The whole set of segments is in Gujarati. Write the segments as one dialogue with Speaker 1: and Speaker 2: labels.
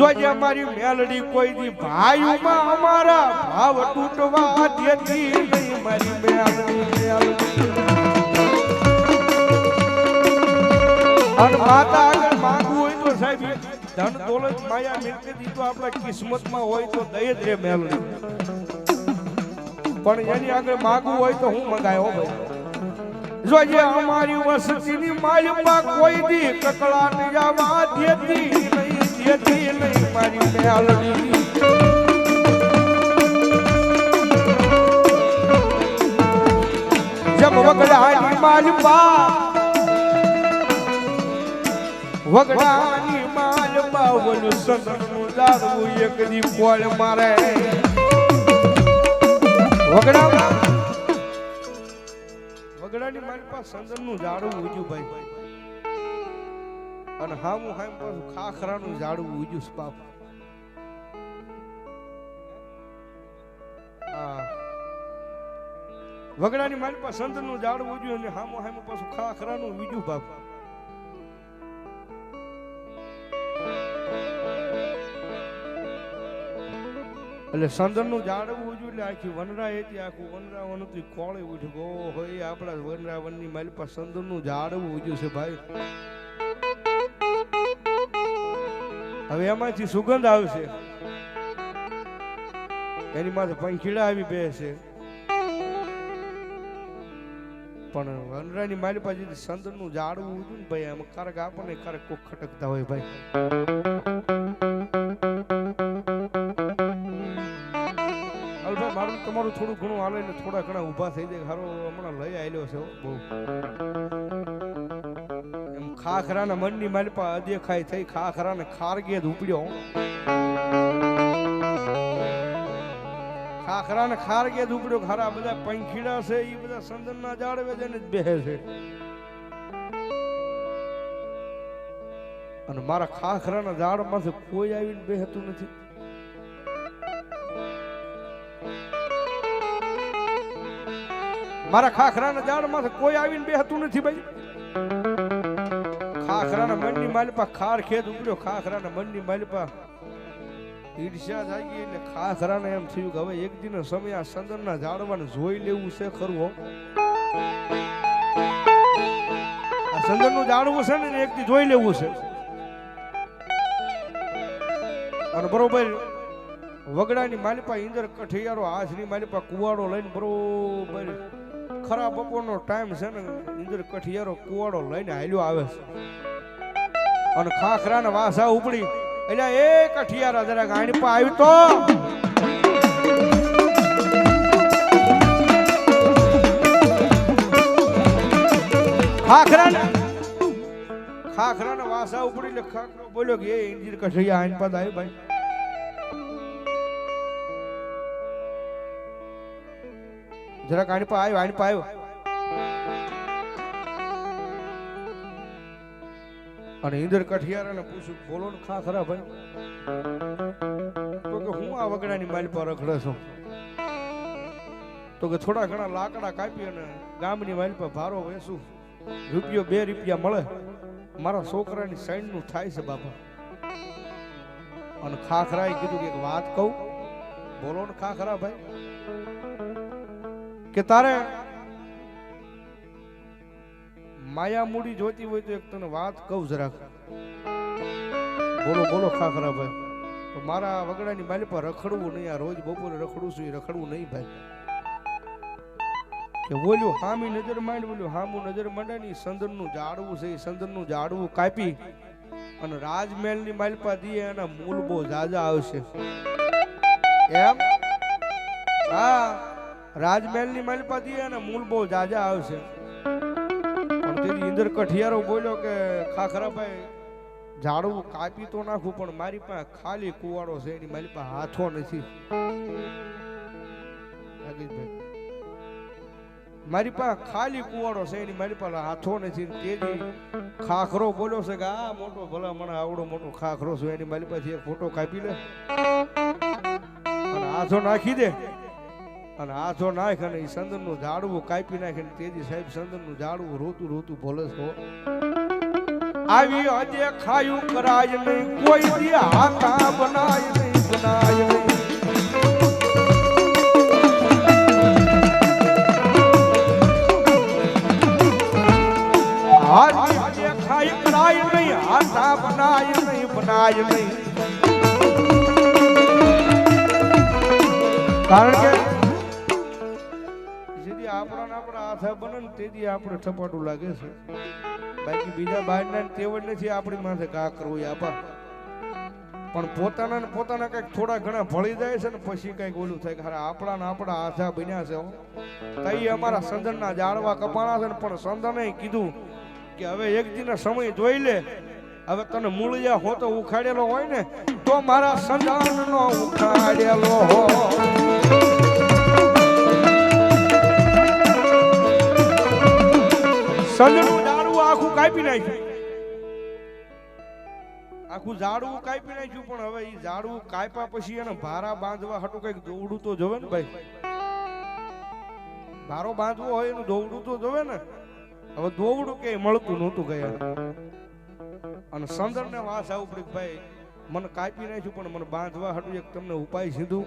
Speaker 1: જોજે અમારી મેલડી કોઈ દી ભાઈમાં અમારા ભાવ તૂટવા દેતી નહીં, મારી મેલડી. મેલડી માતા આગળ માંગવું હોય તો સાહેબ ધન દોલત માયા મિલકત તો આપણા કિસ્મતમાં હોય તો દઈ જ રે પણ એની આગળ માંગવું હોય તો હું મંગાયો ભાઈ. જોજે અમારી વસતીની માલિકમાં કોઈ દી કકળાટ જવા દેતી નહીં નહીં મારી વગડાની દારૂ એક દી મારે. વગડા વગડાની માલિકા સંદનનું ઝાડું ઉજ્યું ભાઈ. અને હામું હામ પાછું ખાખરાનું ઝાડું ઉજ્યું બાપ. વગડાની મારી પાસે સંતનું ઝાડ ઉજ્યું અને હામો હામ પાછું ખાખરાનું બીજું બાપ. એટલે સંદનનું ઝાડ ઉજ્યું એટલે આખી વનરા હતી, આખું વનરા વન હતું કોળે ઉઠ્યું. ગો હોય આપણા વનરા વનની મારી પાસે સંદનનું ઝાડ ઉજ્યું છે ભાઈ. હવે એમાંથી સુગંધ આવશે. એની માથે પંખીડા આવી બેસે. પણ વનરાની મારી પાસે સંતનું ઝાડવું ઉજ્યું ને ભાઈ, એમાં કારક આપણને કારક કોક ખટકતા હોય ભાઈ. મારું તમારું થોડું ઘણું હાલે થોડા ઘણા ઊભા થઈ જાય. હારો, હમણાં લઈ આવેલો છે બહુ. ખાખરાના મનની માલપા અદેખાય થઈ, ખાખરાને ખારગે જ ઉપડ્યો ખાખરાને ખારગે ઉપડ્યો ખરા બધા પંખીડા છે એ બધા સંદનના જાળવે જઈને જ બેહે છે. અને મારા ખાખરાના ઝાડમાંથી કોઈ આવીને બેહતું નથી. મારા ખાખરાના ઝાડમાંથી કોઈ આવીને બેહતું નથી ભાઈ. ખાખરાના મનની માલપા ખાર ખેત ઉપડ્યો ખાખરાના મનની માલપા. ઈર્ષ્યા જાગી એટલે ખાખરાને એમ થયું કે હવે એક દિન સમય આ સંદનના ઝાડવાને જોઈ લેવું છે ખરું આ સંદનનું ઝાડવું છે ને એક જોઈ લેવું છે. અને બરોબર વગડાની માલપા ઇન્દર કઠિયારો હાથની માલપા કુવાડો લઈને બરોબર ખરા બપોરનો ટાઈમ છે ને ઇન્દર કઠિયારો કુવાડો લઈને હાલ્યો આવે છે. અને ખાખરાના વાસા ઉપડી. એટલે એ કઠિયારા જરા ગાણી પર આવ્યું તો. ખાખરા ને વાસા ઉપડી એટલે ખાખરો બોલ્યો કે, એ ઇન્દિર કઠિયા આઈન પદ આવ્યું ભાઈ. જરા ગાણી પર આવ્યો, આઈન પર આવ્યો. અને ઇન્દર કઠિયારાને પૂછ્યું બોલો ને ખા ખરા ભાઈ. તો કે હું આ વગડાની માલ પર રખડે છું. તો કે થોડા ઘણા લાકડા કાપી અને ગામની માલ પર ભારો વેચું. રૂપિયો બે રૂપિયા મળે. મારા છોકરાની સાઈડનું થાય છે બાપા. અને ખાખરાએ કીધું કે વાત કહું. બોલો ને ખાખરા ભાઈ. કે તારે માયા મૂડી જોતી હોય તો એક તને વાત કહું જરાક બોલો બોલો ખાખરા ભાઈ તો મારા વગડાની માલ પર રખડવું નહીં આ રોજ બપોરે રખડું છું એ રખડવું નહીં ભાઈ. કે બોલ્યો હામી નજર માંડ બોલ્યું હામું નજર માંડે ની સંદનનું ઝાડવું છે એ સંદનનું ઝાડવું કાપી અને રાજમહેલની માલપા દીએ એના મૂળ બહુ જાજા આવશે. એમ? હા રાજમહેલની માલપા દીએ એના મૂળ બહુ જાજા આવશે. પણ કઠિયારો બોલ્યો કે, ખાખરાભાઈ, ઝાડવું કાપી તો નાખું, પણ મારી પાસે ખાલી કુવાડો છે, એની મારી પાસે હાથો નથી. મારી પાસે ખાલી કુવાડો છે, એની મારી પાસે હાથો નથી. તેજી ખાખરો બોલ્યો છે કે, આ મોટો ભલા મને આવડો મોટો ખાખરો છે, એની મારી પાસે ફોટો કાપી લે. હાથો નાખી દે. અને હાથો નાખ અને એ સંદનનું ઝાડવું કાપી નાખે ને તેજી સાહેબ સંદનનું ઝાડવું રોતું રોતું ભોલે છો આવી અજે ખાયું કરાય નહીં, કોઈ દી હાકા બનાય નહીં બનાય નહીં. ખાય બનાય નહીં બનાય નહીં. કારણ કે હાથે બને ને તેથી આપણે ઠપાટું લાગે છે. બાકી બીજા બહારના તેવડ નથી આપણી માથે કાકર હોય આપા. પણ પોતાના પોતાના કંઈક થોડા ઘણા ભળી જાય છે ને પછી કંઈક ઓલું થાય કે આપણા ને આપણા આધા બન્યા છે તઈ અમારા સંદનના જાળવા કપાણા છે ને પણ સંદને કીધું કે હવે એક દિન સમય જોઈ લે. હવે તને મૂળિયા હો તો ઉખાડેલો હોય ને, તો મારા સંદન નો ઉખાડેલો હો. સંજનું? ઝાડવું આખું કાપી નાખ્યું. આખું ઝાડવું કાપી નાખ્યું, પણ હવે એ ઝાડવું કાપ્યા પછી એને ભારા બાંધવા હતું કંઈક દોવડું તો જોવે ને ભાઈ? ભારો બાંધવો હોય એનું દોવડું તો જોવે ને? હવે દોવડું કે મળતું નહોતું ગયા અને સંદર ને વાસ આવું પડી ભાઈ, મને કાપી નાખ્યું, પણ મને બાંધવા હતું એક તમને ઉપાય સીધું.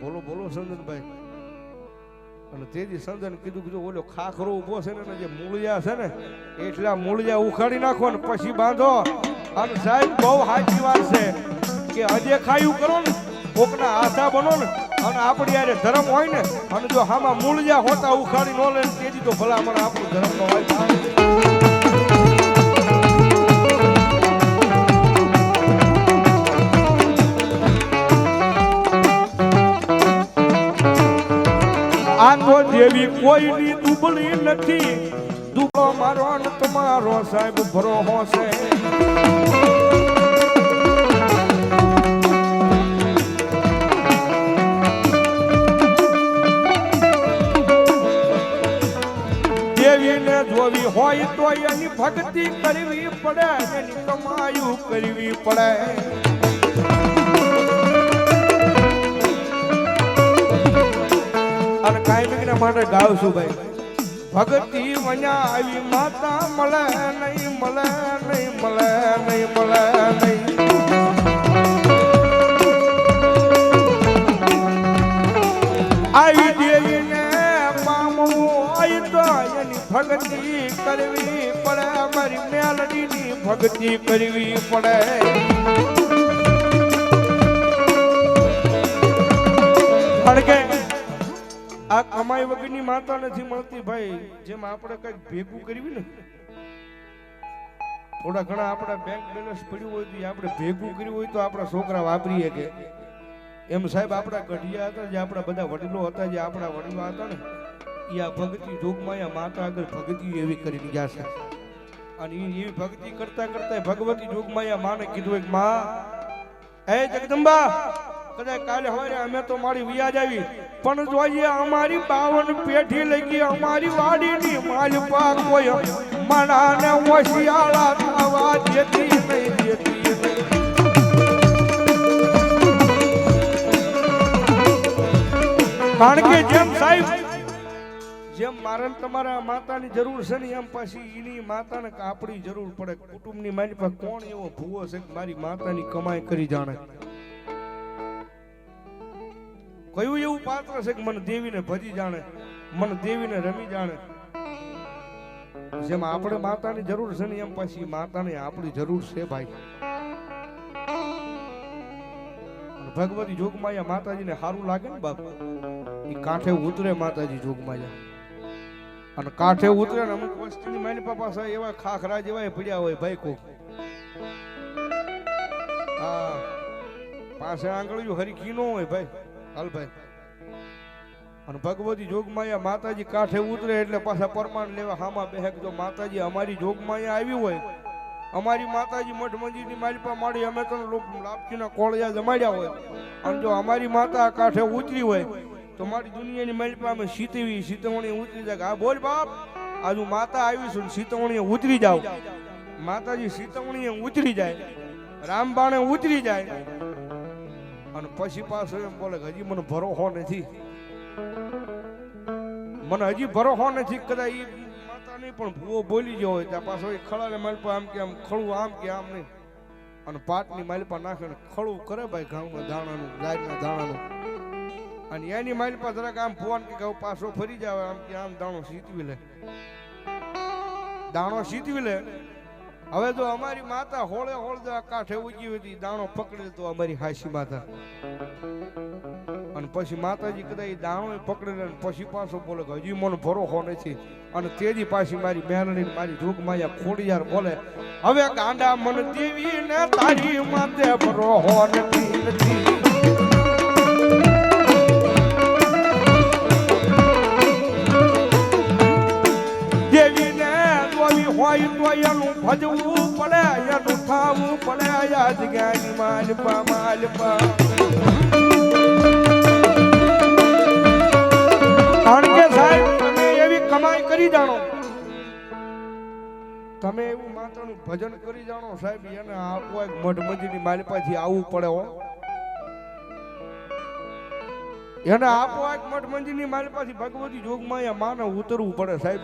Speaker 1: બોલો બોલો સંદનભાઈ અને તેથી સંદન કીધું કીધું ઓલો ખાખરો ઊભો છે ને જે મૂળિયા છે ને, એટલા મૂળિયા ઉખાડી નાખો ને પછી બાંધો. અને સાહેબ, બહુ સાચી વાત છે કે હજે ખાયું કરો ને, કોકના આશા બનો ને, અને આપણી યારે ધર્મ હોય ને, અને જો હામાં મૂળિયા હોતા ઉખાડી ન લે તેથી તો ભલામણ આપણું ધર્મ હોય. કોઈની દુબળી નથી. દુબળો મારો ને તમારો સાહેબ ભરો હોશે. દેવીને જોવી હોય તો એની ભક્તિ કરવી પડે, એની કમાયું કરવી પડે. અને કાયમિકના માટે ગાવશું ભાઈ. ભગતી વન્યા આવી માતા, મળે નહીં મળે નહીં મળે નહીં મળે નહીં. આવી દેવીને પામવું આવી તો એની ભક્તિ કરવી પડે. મારી મેલડીની ભક્તિ કરવી પડે. કારણ કે આ કમાઈ વગરની માતા નથી મળતી ભાઈ. જેમ આપણે કંઈક ભેગું કર્યું ને, થોડા ઘણા આપણા બેંક બેલેન્સ પડ્યું હોય તો આપણે ભેગું કર્યું હોય તો આપણા છોકરા વાપરીએ કે એમ સાહેબ આપણા ગઢિયા હતા, જે આપણા બધા વડીલો હતા, જે આપણા વડીલો હતા ને એ આ ભક્તિ જોગમાં માતા આગળ ભક્તિ એવી કરીને ગયા છે. અને એવી ભક્તિ કરતા કરતા ભગવતી જોગમાં માને કીધું, એક માં, એ જગદંબા કદાચ કાલે હવે અમે તો મારી વ્યાજ આવી. પણ જોઈએ અમારી બાવન પેઢી લઈ ગઈ, અમારી વાડીની માલપા કોઈ મનાને હોશિયાળા થવા દેતી નહીં, દેતી કારણ કે જેમ સાહેબ, જેમ મારે તમારા માતાની જરૂર છે ને, એમ પછી એની માતાને આપણી જરૂર પડે. કુટુંબની મારી પાસે કોણ એવો ભૂવો છે કે મારી માતાની કમાઈ કરી જાણે? કયું એવું પાત્ર છે કે મને દેવીને ભજી જાણે, મને દેવીને રમી જાણે? જેમ આપણે માતાની જરૂર છે ને એમ પછી માતાની આપણી જરૂર છે ભાઈ. ભગવતી જોગમાયા માતાજીને સારું લાગે ને બાપ? એ કાંઠે ઉતરે માતાજી જોગમાયા. અને કાંઠે ઉતરે ને અમુક વસ્તીની મારી પાસે એવા ખાખરા જેવા પડ્યા હોય ભાઈ કોક. હા. પાસે આંગળીઓ હરીકી નો હોય ભાઈ. હાલભાઈ, અને ભગવતી જોગમાયા માતાજી કાંઠે ઉતરે એટલે પાછા પરમાન લેવા હામાં બેહક. જો માતાજી અમારી જોગમાયા આવી હોય, અમારી માતાજી મઠ મંજીરની માલિપા માડી અમે તો લાપકીના કોળિયા જમાડ્યા હોય, અને જો અમારી માતા કાંઠે ઉતરી હોય, તો મારી દુનિયાની માલિપા અમે સીતવી, સીતવણી ઉતરી જાય. આ બોલ બાપ, આજુ માતા આવી છું સીતવણીએ ઉતરી જાવ માતાજી સીતવણીએ ઉતરી જાય, રામબાણે ઉતરી જાય અને પછી પાછો એમ બોલે કે હજી મને ભરોસો નથી. મને હજી ભરોસો નથી, કદાચ એ નહીં પણ ભૂવો બોલી ગયો હોય ત્યાં પાછો એ ખળાને માલપા આમ કે આમ ખળું આમ કે આમ નહીં. અને પાટની માલપા નાખે ને ખળું કરે ભાઈ ઘઉંના દાણાનું ગાયના દાણાનું અને એની માલપા જરાક આમ ફોન કે ઘઉં પાછો ફરી જાવ, આમ કે આમ દાણો સીતવી લે. દાણો સીતવી લે. હવે જો અમારી માતા હોળે હોળ કાંઠે ઉગી હતી દાણો પકડે તો અમારી હાસી માતા. અને પછી માતાજી કદાચ દાણો પકડી લે ને પછી પાછો બોલે હજી મને ભરોસો નથી. અને તેજી પાછી મારી મહેરણી મારી જોગ માયા ખોડિયાર બોલે, હવે ગાંડા મન દેવી ને તારી માતે ભરોસો નથી. એનું ભજવું પડે, એનું થાવું પડે, યાદ જ્ઞાની માલપા માલપા કારણ કે સાહેબ, તમે એવી કમાઈ કરી જાણો. તમે એવું માતાનું ભજન કરી જાણો, સાહેબ, એને આપો એક મઢ મંદિરની માલપાથી આવવું પડે હો. એને આપો એક મઠ મંદિરની માલપાથી ભગવતી જોગમાં માને ઉતરવું પડે, સાહેબ.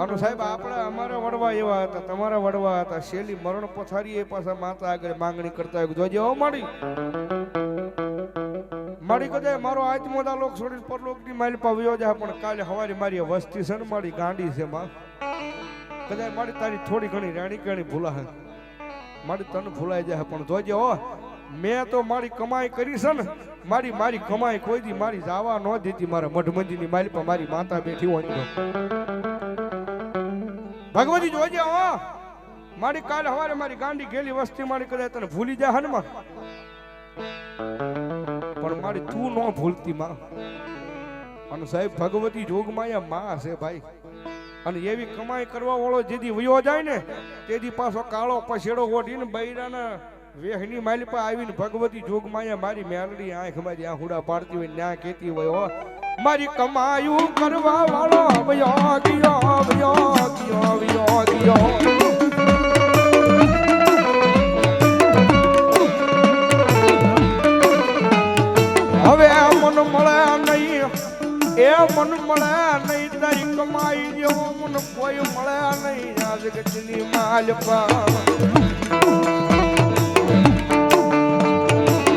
Speaker 1: અને સાહેબ, આપણે અમારા વડવા એવા હતા, તમારા વડવા હતા. શેલી મરણ પથારી એ પાછા માતા આગળ માંગણી કરતા જોજે હો, માડી. મારી કદાચ મારો આત્મોદા લોક છોડીને પરલોકની માઇલ પાવ્યો જાય પણ કાલે હવારી મારી વસ્તી છે ને મારી ગાંડી છે માં. કદાચ મારી તારી થોડી ઘણી રાણી કાણી ભૂલા હે. મારી તન ભૂલાઈ જાય પણ જોજે હો. મેં તો મારી કમાઈ કરી છે ને, મારી મારી કમાઈ કોઈ દી મારી જાવા ન દીધી. મારા મઢમંજીની મારી પર મારી માતા બેઠી હોય તો. ભગવતી જોજે હો. મારી કાલ હવારે મારી ગાંડી ગેલી વસ્તી મારી કદાચ તને ભૂલી જાય હનુમાન પણ મારી તું ન ભૂલતી માં. અને સાહેબ, ભગવતી જોગમાયા માં છે ભાઈ. અને એવી કમાઈ કરવા વાળો જેથી વયો જાય ને તેથી પાછો કાળો પછેડો ઓઢીને બૈરાના વેહની માલી પર આવીને ભગવતી જોગમાયા મારી મેલડી આંખ જ્યાં હુડા પાડતી હોય ન્યા કેતી હોય મારી કમાયું કરવા વાળો વયો ગયો. હવે મન મળે નહીં. એ મન મળે નહીં. તારી કમાઈ જેવો મન કોઈ મળે નહીં. ગજની માલ પા